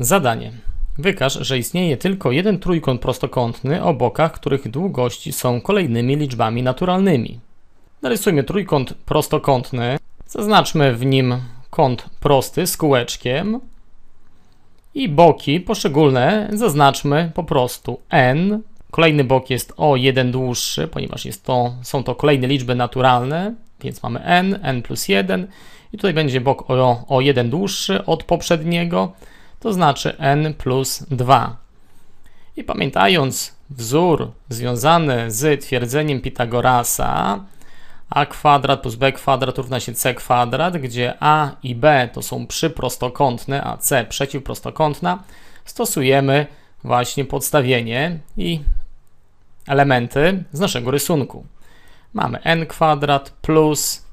Zadanie. Wykaż, że istnieje tylko jeden trójkąt prostokątny o bokach, których długości są kolejnymi liczbami naturalnymi. Narysujmy trójkąt prostokątny. Zaznaczmy w nim kąt prosty z kółeczkiem i boki poszczególne zaznaczmy po prostu n. Kolejny bok jest o jeden dłuższy, ponieważ jest to, są to kolejne liczby naturalne, więc mamy n, n plus 1 i tutaj będzie bok o, o 1 dłuższy od poprzedniego, to znaczy n plus 2. I pamiętając wzór związany z twierdzeniem Pitagorasa, a kwadrat plus b kwadrat równa się c kwadrat, gdzie a i b to są przyprostokątne, a c przeciwprostokątna, stosujemy właśnie podstawienie i elementy z naszego rysunku. Mamy n kwadrat plus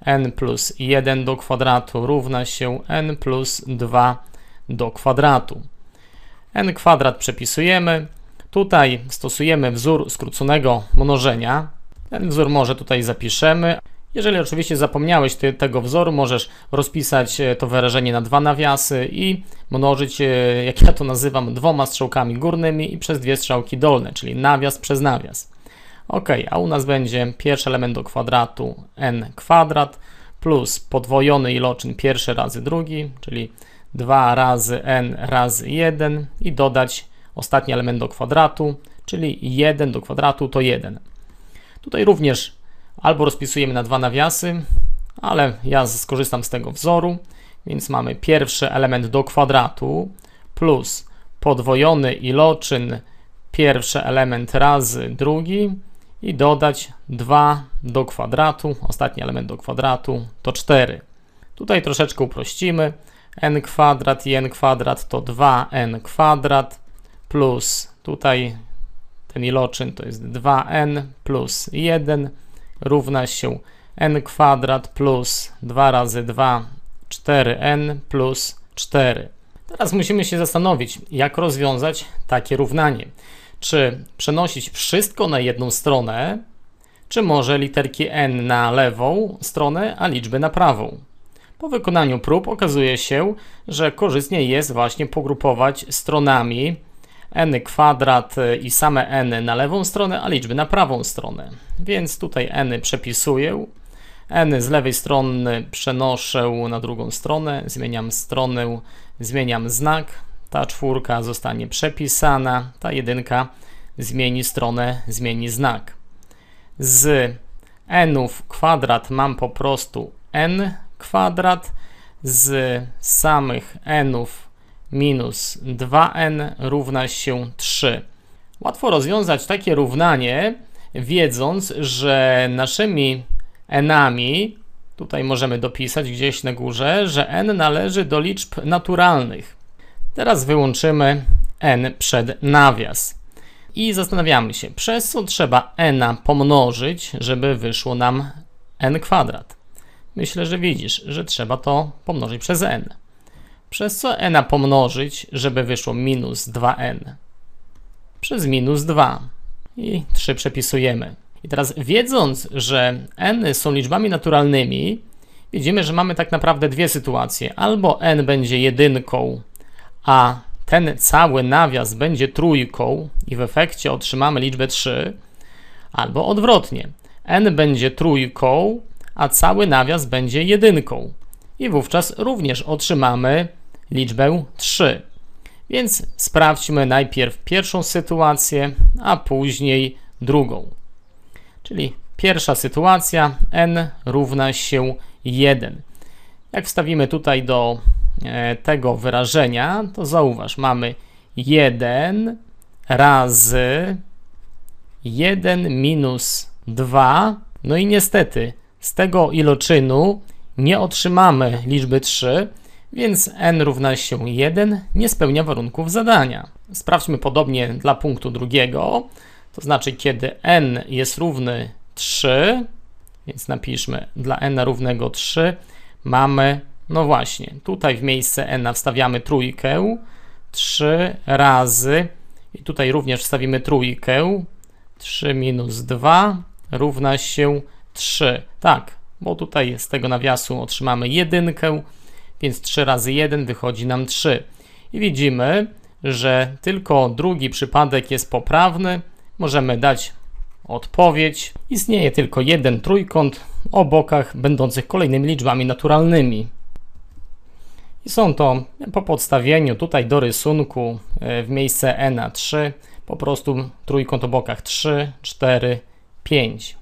n plus 1 do kwadratu równa się n plus 2 do kwadratu. n kwadrat przepisujemy. Tutaj stosujemy wzór skróconego mnożenia. Ten wzór może tutaj zapiszemy. Jeżeli oczywiście zapomniałeś ty, tego wzoru, możesz rozpisać e, to wyrażenie na dwa nawiasy i mnożyć, e, jak ja to nazywam, dwoma strzałkami górnymi i przez dwie strzałki dolne, czyli nawias przez nawias. Ok, a u nas będzie pierwszy element do kwadratu n kwadrat plus podwojony iloczyn pierwszy razy drugi, czyli 2 razy n razy 1 i dodać ostatni element do kwadratu, czyli 1 do kwadratu to 1. Tutaj również albo rozpisujemy na dwa nawiasy, ale ja skorzystam z tego wzoru, więc mamy pierwszy element do kwadratu plus podwojony iloczyn pierwszy element razy drugi i dodać 2 do kwadratu, ostatni element do kwadratu to 4. Tutaj troszeczkę uprościmy. N kwadrat i n kwadrat to 2n kwadrat plus tutaj ten iloczyn to jest 2n plus 1 równa się n kwadrat plus 2 razy 2 4n plus 4. Teraz musimy się zastanowić, jak rozwiązać takie równanie. Czy przenosić wszystko na jedną stronę, czy może literki n na lewą stronę, a liczby na prawą. Po wykonaniu prób okazuje się, że korzystnie jest właśnie pogrupować stronami n kwadrat i same n na lewą stronę, a liczby na prawą stronę. Więc tutaj n przepisuję. n z lewej strony przenoszę na drugą stronę, zmieniam stronę, zmieniam znak. Ta czwórka zostanie przepisana, ta jedynka zmieni stronę, zmieni znak. Z nów kwadrat mam po prostu n kwadrat, z samych nów minus 2n równa się 3. Łatwo rozwiązać takie równanie, wiedząc, że naszymi nami, tutaj możemy dopisać gdzieś na górze, że n należy do liczb naturalnych. Teraz wyłączymy n przed nawias. I zastanawiamy się, przez co trzeba n pomnożyć, żeby wyszło nam n kwadrat. Myślę, że widzisz, że trzeba to pomnożyć przez n przez co n pomnożyć, żeby wyszło minus 2n przez minus 2 i 3 przepisujemy. I teraz wiedząc, że n są liczbami naturalnymi, widzimy, że mamy tak naprawdę dwie sytuacje. Albo n będzie jedynką, a ten cały nawias będzie trójką i w efekcie otrzymamy liczbę 3, albo odwrotnie. n będzie trójką, a cały nawias będzie jedynką. I wówczas również otrzymamy liczbę 3. Więc sprawdźmy najpierw pierwszą sytuację, a później drugą. Czyli pierwsza sytuacja n równa się 1. Jak wstawimy tutaj do e, tego wyrażenia, to zauważ, mamy 1 razy 1 minus 2. No i niestety z tego iloczynu nie otrzymamy liczby 3, więc n równa się 1 nie spełnia warunków zadania. Sprawdźmy podobnie dla punktu drugiego, to znaczy kiedy n jest równy 3, więc napiszmy dla n równego 3 mamy, no właśnie, tutaj w miejsce n wstawiamy trójkę, 3 razy i tutaj również wstawimy trójkę, 3 minus 2 równa się 3. Tak, bo tutaj z tego nawiasu otrzymamy jedynkę, więc 3 razy 1 wychodzi nam 3. I widzimy, że tylko drugi przypadek jest poprawny. Możemy dać odpowiedź. Istnieje tylko jeden trójkąt o bokach będących kolejnymi liczbami naturalnymi. I są to po podstawieniu tutaj do rysunku e, w miejsce e na 3 po prostu trójkąt o bokach 3, 4, 5.